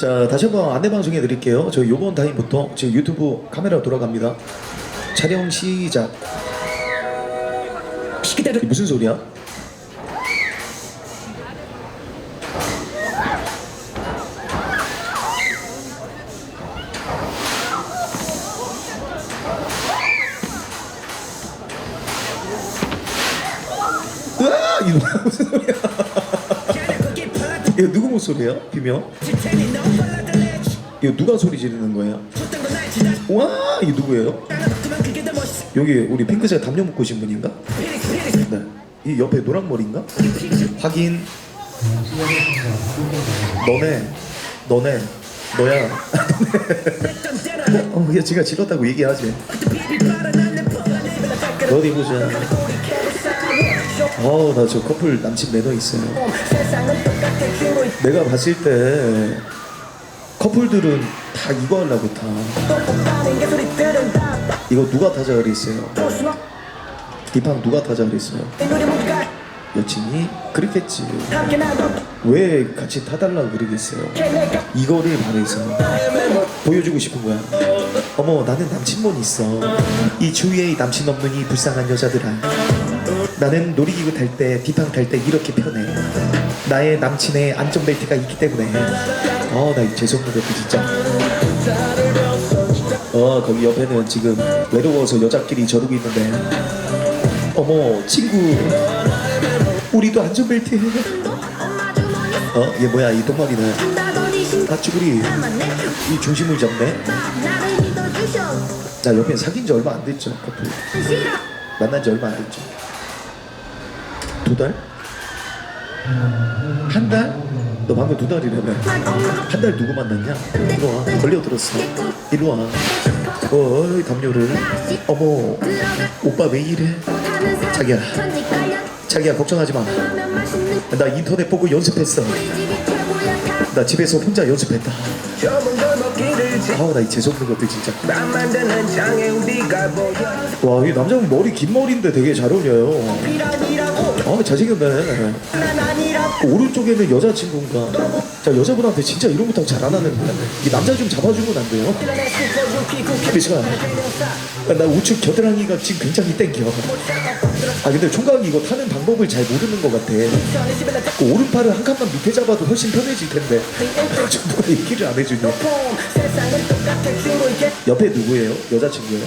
자 다시 한번 안내 방송해 드릴게요. 저희 요번 타임부터 제 유튜브 카메라 돌아갑니다. 촬영 시작. 이게 무슨 소리야? 으아! 이거? 무슨 소리야? 이거 누구 목소리야? 비명? 이거 누가 소리 지르는 거야? 와 이게 누구예요? 여기 우리 핑크색 담요 묶고 오신 분인가? 네. 이 옆에 노란 머리인가? 확인. 너네, 너네, 너야. 어, 그냥 지가 질렀다고 얘기하지. 어디 보자. 어우 나 저 커플 남친 매너 있어요. 내가 봤을 때 커플들은 다 이거 하려고 타. 이거 누가 타자 그랬어요? 디팡 누가 타자 그랬어요? 여친이 그렇겠지. 왜 같이 타달라 그러겠어요? 이거를 바래서 보여주고 싶은 거야. 어머 나는 남친몬 있어. 이 주위에 남친 없는 이 불쌍한 여자들아. 나는 놀이기구 탈 때, 디팡 탈 때 이렇게 편해. 나의 남친의 안전벨트가 있기 때문에. 어, 나 재수없는 것도 진짜. 어, 거기 옆에는 지금 외로워서 여자끼리 저러고 있는데. 어머, 친구. 우리도 안전 벨트 해. 어, 얘 뭐야, 이 똥머리는. 아, 쭈구리. 이 중심을 잡네. 나 옆에 사귄 지 얼마 안 됐죠, 커플. 만난 지 얼마 안 됐죠. 두 달? 한 달? 너 방금 두 달이라며. 한 달 누구 만났냐? 이리 와. 걸려들었어. 이리 와. 어이, 담요를. 어머, 오빠 왜 이래? 자기야, 자기야, 걱정하지 마. 나 인터넷 보고 연습했어. 나 집에서 혼자 연습했다. 아우, 나이 재수없는 것들 진짜. 와, 이 남자분 머리 긴 머리인데 되게 잘 어울려요. 아, 잘생겼네. 그 오른쪽에는 여자친구인가? 자, 여자분한테 진짜 이런 부탁 잘 안 하는데. 이 남자 좀 잡아주면 안 돼요? 그치가 나 우측 겨드랑이가 지금 굉장히 땡겨. 아, 근데 총각이 이거 타는 방법을 잘 모르는 것 같아. 그 오른팔을 한 칸만 밑에 잡아도 훨씬 편해질 텐데. 좀 누가 얘기를 안 해주냐. 옆에 누구예요? 여자친구예요?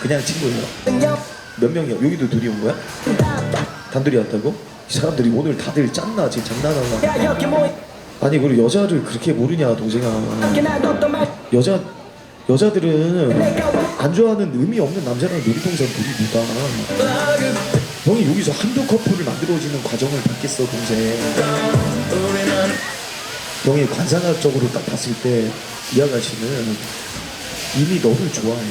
그냥 친구예요? 몇 명이야? 여기도 둘이 온 거야? 단둘이 왔다고? 이 사람들이 오늘 다들 짠나 지금 장난하나? 아니 그리고 여자를 그렇게 모르냐 동생아. 여자 여자들은 안 좋아하는 의미 없는 남자랑 놀이동산 누가 형이 여기서 한두 커플을 만들어지는 과정을 받겠어 동생. 형이 관상학적으로 딱 봤을 때 이 아가씨는 이미 너를 좋아해.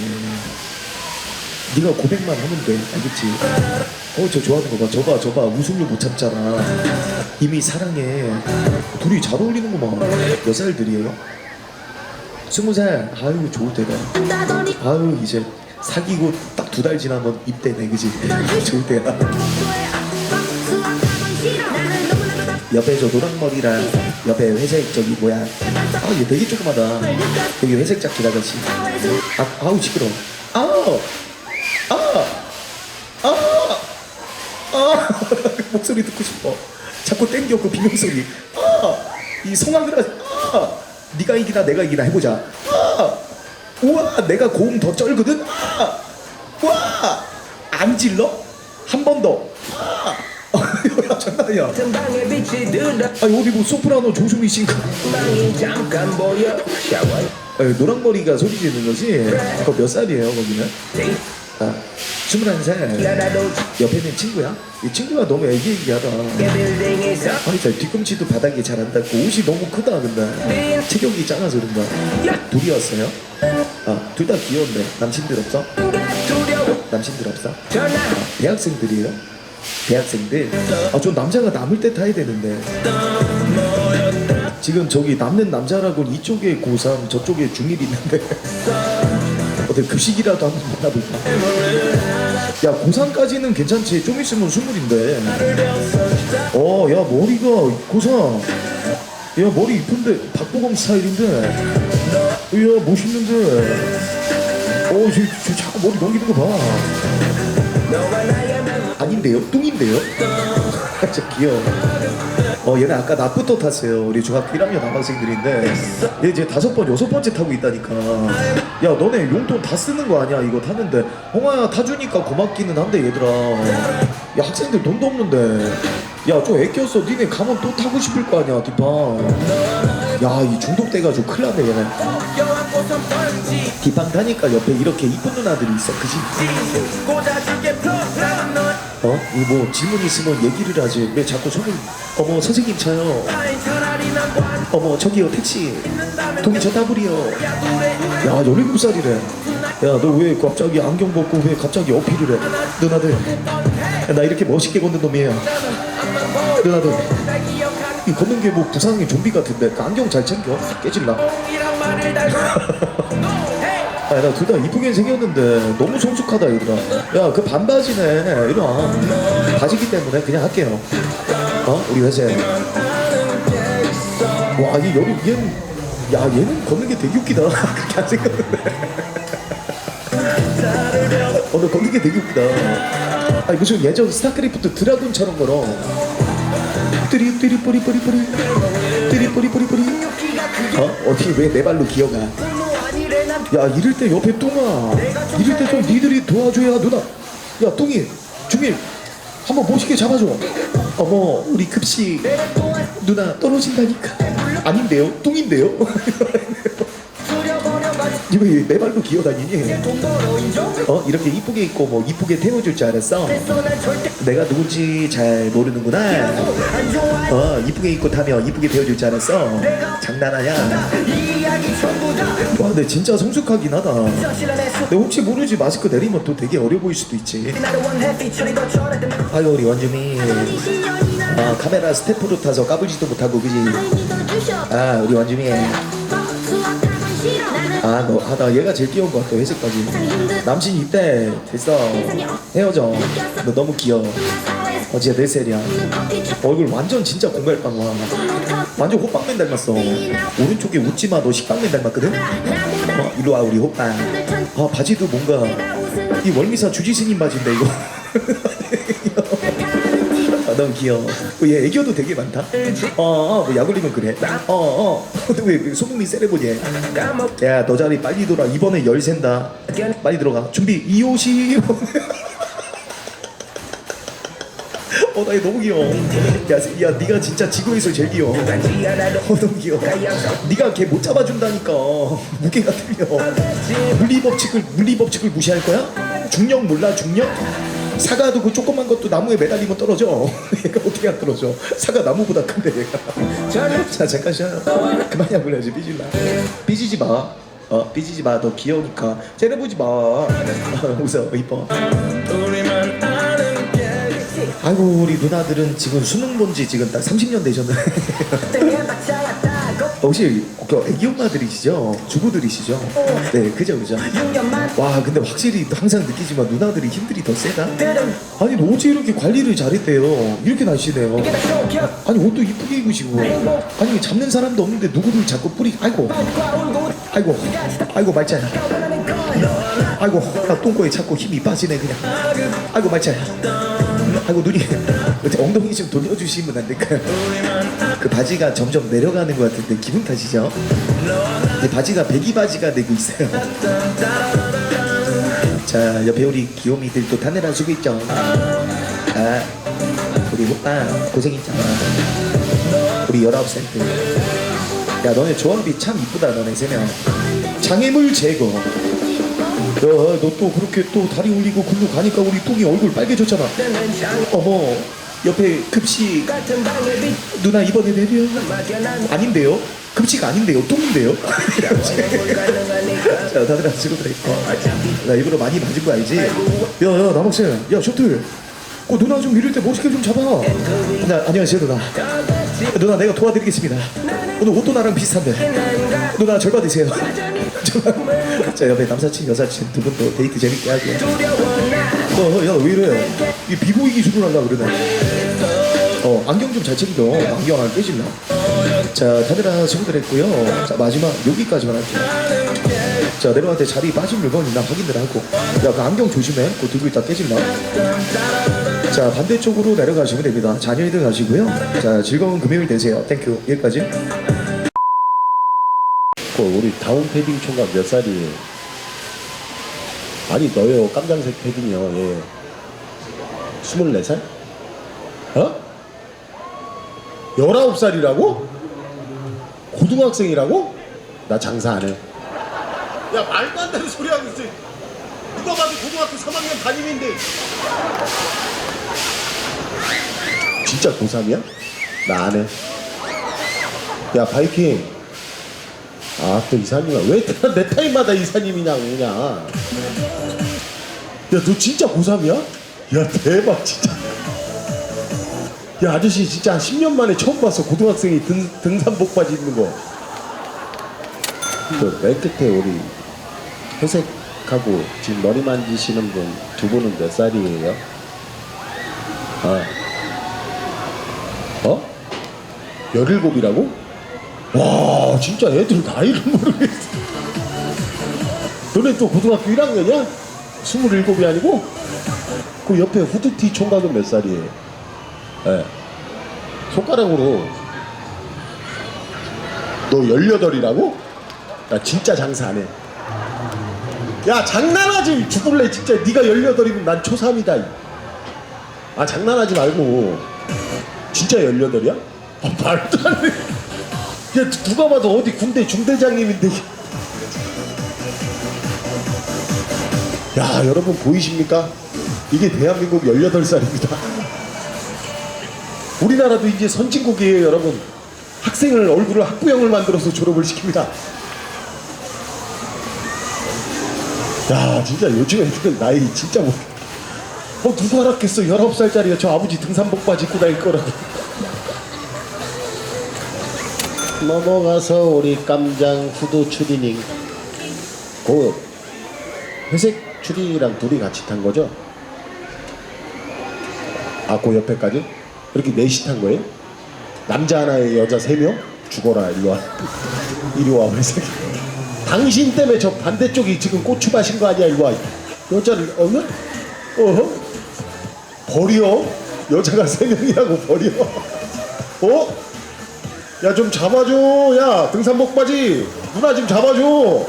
네가 고백만 하면 돼 알겠지? 어 저 좋아하는 거 봐. 저봐 저봐. 웃음을 못 참잖아. 이미 사랑해. 둘이 잘 어울리는구만 몇 살들이에요? 스무 살. 아유 좋을 때다. 아유 이제 사귀고 딱 두 달 지나면 입대네 그지? 좋을 때야. 옆에 저 노랑머리랑 옆에 회색 저기 뭐야? 아 얘 되게 조그마다. 여기 회색 자켓 아가씨. 아, 아우 시끄러 아우 아! 아! 아! 목소리 듣고 싶어. 자꾸 땡겨 그 비명 소리. 아! 이 성악을 하지. 아! 네가 이기나 내가 이기나 해보자. 아! 우와 내가 고음 더 쩔거든. 아! 와! 안 질러? 한 번 더. 아! 야 장난이야. 아 어디 뭐 소프라노 조수미 씨인가? 아, 노랑머리가 소리 지르는 거지? 그거 몇 살이에요 거기는? 아, 21살 옆에는 친구야? 이 친구가 너무 애기애기하다 아니 잘 뒤꿈치도 바닥에 잘 안 닿고 옷이 너무 크다 근데 체격이 작아서 그런가 둘이 왔어요? 아 둘 다 귀여운데 남친들 없어? 남친들 없어? 아, 대학생들이에요? 대학생들? 아 전 남자가 남을 때 타야 되는데 지금 저기 남는 남자라고는 이쪽에 고3 저쪽에 중1 있는데 어떻게 급식이라도 한번 만나볼까? 야 고3까지는 괜찮지 좀 있으면 스물인데 어야 머리가 고3 야 머리 이쁜데 박보검 스타일인데 야 멋있는데 어, 저, 저 자꾸 머리 넘기는 거 봐. 아닌데요? 뚱인데요? 저 귀여워. 어, 얘는 아까 낮부터 탔어요. 우리 중학교 1학년 남학생들인데 얘 이제 다섯 번, 여섯 번째 타고 있다니까. 야, 너네 용돈 다 쓰는 거 아니야? 이거 타는데. 홍아야 타주니까 고맙기는 한데 얘들아. 야, 학생들 돈도 없는데. 야, 좀 애껴서 니네 가면 또 타고 싶을 거 아니야, 뒷방. 야, 이 중독돼가지고 큰일 났네, 얘네. 뒷방 타니까 옆에 이렇게 이쁜 누나들이 있어, 그지? 어? 이거 뭐 질문 있으면 얘기를 하지. 왜 자꾸 저기, 어머, 선생님 차요. 어머, 저기요, 택시. 동이 저 따블이요. 야, 17살이래. 야, 너 왜 갑자기 안경 벗고 왜 갑자기 어필을 해? 누나들. 야, 나 이렇게 멋있게 걷는 놈이에요. 누나들. 이 걷는 게 뭐 부상의 좀비 같은데. 그 안경 잘 챙겨. 깨질라. 아, 나둘 다 이쁘게 생겼는데 너무 성숙하다 얘들아. 야, 그 반바지네. 와. 바지기 때문에 그냥 할게요. 어? 우리 회사에. 와, 이 여름 얘는 야, 얘는 걷는 게 되게 웃기다. 그렇게 안 생겼는데. 어, 너 걷는 게 되게 웃기다. 아니 무슨 예전 스타크래프트 드라군처럼 걸어. 뚜리 뚜리 뿌리 뿌리 뿌리 뚜리 뿌리 뿌리 뿌리. 어? 어떻게 왜 내 발로 기어가? 야 이럴 때 옆에 뚱아 이럴 때 좀 니들이 도와줘야 누나 야 뚱이 중일 한번 멋있게 잡아줘 어머 우리 급식 누나 떨어진다니까 아닌데요? 뚱인데요? 이거 왜내 발로 기어다니니? 어 이렇게 이쁘게 입고 뭐 이쁘게 태워줄 줄 알았어. 내가 누군지 잘 모르는구나. 어 이쁘게 입고 타면 이쁘게 태워줄 줄 알았어. 장난하냐 와 근데 진짜 성숙하긴 하다. 근데 혹시 모르지 마스크 내리면 또 되게 어려 보일 수도 있지. 아유 우리 원주민 아 카메라 스태프로 타서 까불지도 못하고 그지? 아 우리 원주민 아너 하다 얘가 제일 귀여운 것 같아 회색까지. 남친 있대 됐어. 헤어져. 너 너무 귀여워. 어제 내 셀이야. 얼굴 완전 진짜 공갈빵 와. 완전 호빵맨 닮았어. 오른쪽에 웃지마 너 식빵맨 닮았거든? 어 이리 와 우리 호빵. 아 바지도 뭔가. 이 월미사 주지스님 바지인데 이거. 아, 너무 귀여워. 어, 얘 애교도 되게 많다. 어, 어, 뭐약 올리면 그래. 어, 어. 근데 왜 손흥민 세레모니 해? 야, 너 자리 빨리 돌아. 이번에 열 센다. 빨리 들어가. 준비. 이호시. 어, 나 이거 너무 귀여워. 야, 야, 네가 진짜 지구에서 제일 귀여워. 어, 너무 귀여워. 네가 걔 못 잡아준다니까. 무게가 틀려. 물리 법칙을 물리 법칙을 무시할 거야? 중력 몰라? 중력? 사과도 그 조그만 것도 나무에 매달리면 떨어져. 얘가 어떻게 안 떨어져? 사과 나무보다 큰데 얘가. 자 잠깐 쉬어요. 그만이야 불러야지 삐질라. 삐지지 마. 어 삐지지 마. 너 귀여우니까. 째려보지 마. 웃어 이뻐. 아이고 우리 누나들은 지금 수능 본지 지금 딱 30년 되셨네. 혹시 그 애기 엄마들이시죠? 주부들이시죠? 네, 그죠, 그죠. 와, 근데 확실히 항상 느끼지만 누나들이 힘들이 더 세다. 아니, 너 어째 이렇게 관리를 잘했대요? 이렇게 날씨네요. 아니, 옷도 이쁘게 입으시고. 아니, 잡는 사람도 없는데 누구를 자꾸 뿌리, 아이고. 아이고, 아이고, 말자야. 아이고, 나 똥꼬에 자꾸 힘이 빠지네, 그냥. 아이고, 말자야. 아이고, 눈이. 엉덩이 좀 돌려주시면 안 될까요? 그 바지가 점점 내려가는 것 같은데 기분 탓이죠? 이제 바지가 배기 바지가 되고 있어요. 자 옆에 우리 귀요미들 또 타내라 주고 있죠. 아 우리 오빠 고생했잖아. 우리 19살들. 야 너네 조합이 참 이쁘다 너네 세 명. 장애물 제거. 야너 또 그렇게 또 다리 올리고 글로 가니까 우리 똥이 얼굴 빨개졌잖아. 어머 옆에 급식 누나 이번에 내려? 아닌데요? 급식 아닌데요? 똥인데요? 자 다들 안 쓰고 들어있고 나 일부러 많이 맞은 거 알지? 야야 남학생. 야 셔틀. 그 누나 좀 이럴 때 멋있게 좀 잡아. 나, 안녕하세요 누나. 누나 내가 도와드리겠습니다. 오늘 옷도 나랑 비슷한데. 누나 절 받으세요 자 옆에 남사친 여사친 두 분도 데이트 재밌게 하게. 어야왜 이래? 이 비보이 기술을 하려고 그러네. 어 안경 좀 잘 챙겨. 안경 안 깨질라 자 다들 수고들 했고요. 자 마지막 여기까지만 할게요. 자 내려한테 자리 빠진 물건 있나 확인을 하고. 야 그 안경 조심해. 그거 들고 있다 깨질라. 자 반대쪽으로 내려가시면 됩니다. 자녀들 가시고요. 자 즐거운 금요일 되세요. 땡큐 여기까지 그 우리 다운 패딩 총각 몇 살이에요? 아니 너요 깜장색 패딩이요 예. 24살? 어? 19살이라고? 고등학생이라고? 나 장사 안 해. 야 말도 안 되는 소리 하고 있어. 누가 봐도 고등학교 3학년 담임인데. 진짜 고3이야? 나 안 해. 야 바이킹 아 또 이사님아 왜내 타임마다 이사님이냐 그냥 야너 진짜 고3이야? 야 대박 진짜 야 아저씨 진짜 한 10년 만에 처음 봤어 고등학생이 등, 등산복 바지 입는 거 그맨 끝에 우리 회색하고 지금 머리 만지시는 분 두 분은 몇 살이에요? 아. 어? 열일곱이라고? 와 진짜 애들 나이를 모르겠어 너네 또 고등학교 1학년이야? 27이 아니고? 그 옆에 후드티 총각은 몇 살이에요? 예. 손가락으로 너 18이라고? 나 진짜 장사 안해 야 장난하지 죽을래 진짜 네가 18이면 난 초3이다 아 장난하지 말고 진짜 18이야? 아, 말도 안 돼. 야, 누가 봐도 어디 군대 중대장님인데. 야, 여러분 보이십니까? 이게 대한민국 18살입니다. 우리나라도 이제 선진국이에요, 여러분. 학생을 얼굴을 학부형을 만들어서 졸업을 시킵니다. 야, 진짜 요즘 애들 나이 진짜 뭐. 어, 누가 알았겠어. 19살짜리가 저 아버지 등산복 바지 입고 다닐 거라고. 넘어가서 우리 깜장 후드 추리닝 그 회색 추리닝이랑 둘이 같이 탄 거죠? 아, 그 옆에까지? 이렇게 넷이 탄 거예요? 남자 하나에 여자 세 명? 죽어라, 이리 와. 이리 와, 회색. 당신 때문에 저 반대쪽이 지금 고추밭인 거 아니야, 이리 와. 여자를, 어느? 어허? 버려? 여자가 세 명이라고 버려? 어? 야 좀 잡아줘. 야 등산복 바지. 누나 좀 잡아줘.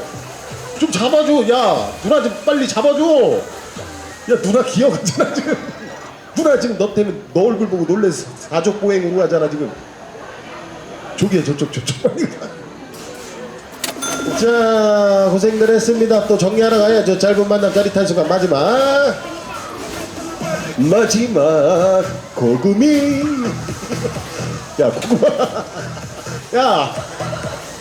좀 잡아줘. 야 누나 좀 빨리 잡아줘. 야 누나 기억하잖아 지금. 누나 지금 너 때문에 너 얼굴 보고 놀래서 사족 보행으로 하잖아 지금. 저기야 저쪽 저쪽. 가자 고생들 했습니다. 또 정리하러 가야죠. 짧은 만남 짜릿한 순간. 마지막. 마지막. 고구미. 야 고구마 야,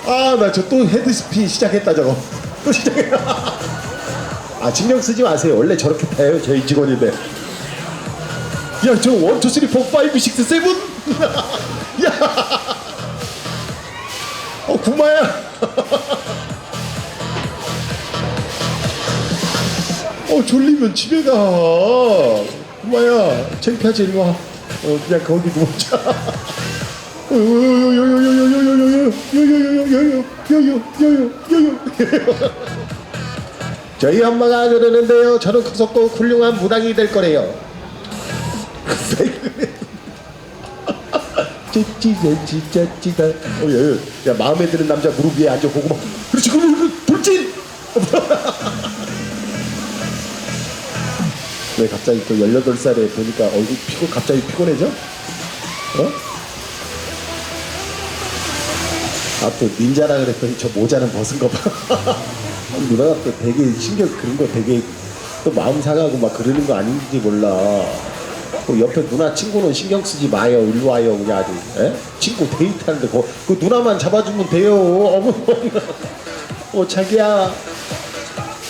아, 나 저 또 헤드스핀 시작했다, 저거. 또 시작했다. 아, 신경 쓰지 마세요. 원래 저렇게 타요, 저희 직원인데. 야, 저 원, 투, 쓰리, 포, 파이브, 식스, 세븐? 야! 어, 구마야. 어, 졸리면 집에 가. 구마야, 창피하지, 이리 와. 어, 그냥 거기 누워자. 저희 엄마가 그러는데요. 저는 커서 꼭 훌륭한 무당이 될 거래요. 찌찌 진짜 찌다. 어, 야, 야, 마음에 드는 남자 무릎 위에 앉아 고구마. 그렇지, 그럼 돌진. 왜 갑자기 또 18살에 보니까 얼굴 피고 갑자기 피곤해져? 어? 아또 닌자라 그랬더니 저 모자는 벗은 거 봐. 누나가 또 되게 신경 그런 거 되게 또 마음 상하고 막 그러는 거 아닌지 몰라. 그 옆에 누나 친구는 신경 쓰지 마요. 일로 와요. 그냥 아주. 에? 친구 데이트하는데 그, 그 누나만 잡아주면 돼요. 어머. 어 자기야.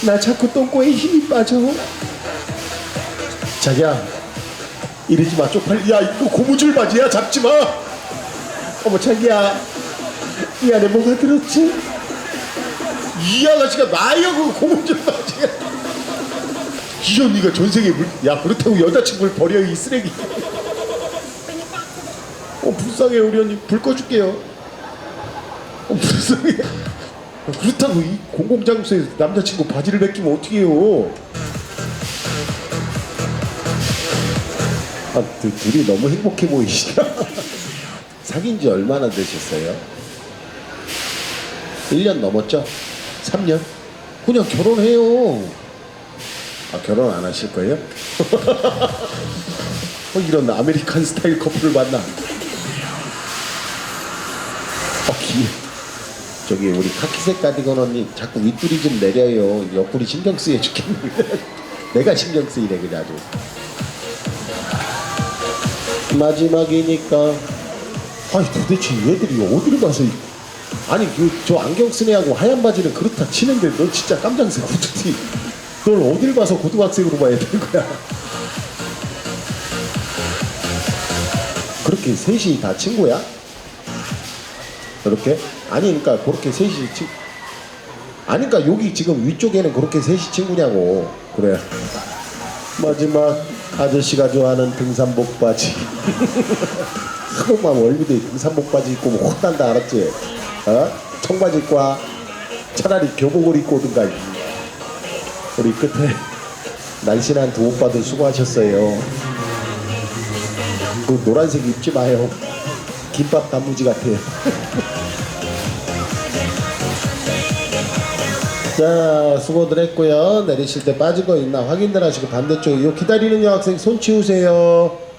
나 자꾸 똥꼬에 힘이 빠져. 자기야. 이러지 마. 쪽팔리. 야 이거 고무줄 바지야. 잡지 마. 어머 자기야. 이 안에 뭐가 들었지? 이 아가씨가 고문줄 바지야 이 언니가 전생에 물... 야 그렇다고 여자친구를 버려 이 쓰레기. 불쌍해 우리 언니. 불 꺼줄게요. 어, 불쌍해. 그렇다고 이 공공장소에서 남자친구 바지를 벗기면 어떻게 해요? 아, 두, 둘이 너무 행복해 보이시다 사귄 지 얼마나 되셨어요? 1년 넘었죠? 3년? 그냥 결혼해요 아 결혼 안 하실 거예요? 어, 이런 아메리칸 스타일 커플을 만나. 어, 기 저기 우리 카키색 가디건 언니 자꾸 윗줄이 좀 내려요. 옆구리 신경 쓰여 죽겠는데. 내가 신경 쓰이네 그냥 아주. 마지막이니까. 아니 도대체 얘들이 어디를 가서 이- 아니 그 저 안경 쓴 애하고 하얀 바지는 그렇다 치는데 너 진짜 깜장색 어떻게 널 어딜 봐서 고등학생으로 봐야 되는 거야? 그렇게 셋이 다 친구야? 그렇게? 아니 그러니까 그렇게 셋이 친 아니 그러니까 여기 지금 위쪽에는 그렇게 셋이 친구냐고 그래 마지막 아저씨가 좋아하는 등산복 바지 하루만 월미도에 등산복 바지 입고 뭐 혼난다 알았지? 어? 청바지 입고 와 차라리 교복을 입고 오든가 우리 끝에 날씬한 두 오빠들 수고하셨어요 그 노란색 입지 마요. 김밥 단무지 같아요. 자, 수고들 했고요. 내리실 때 빠진 거 있나 확인들 하시고 반대쪽 요 기다리는 여학생 손 치우세요.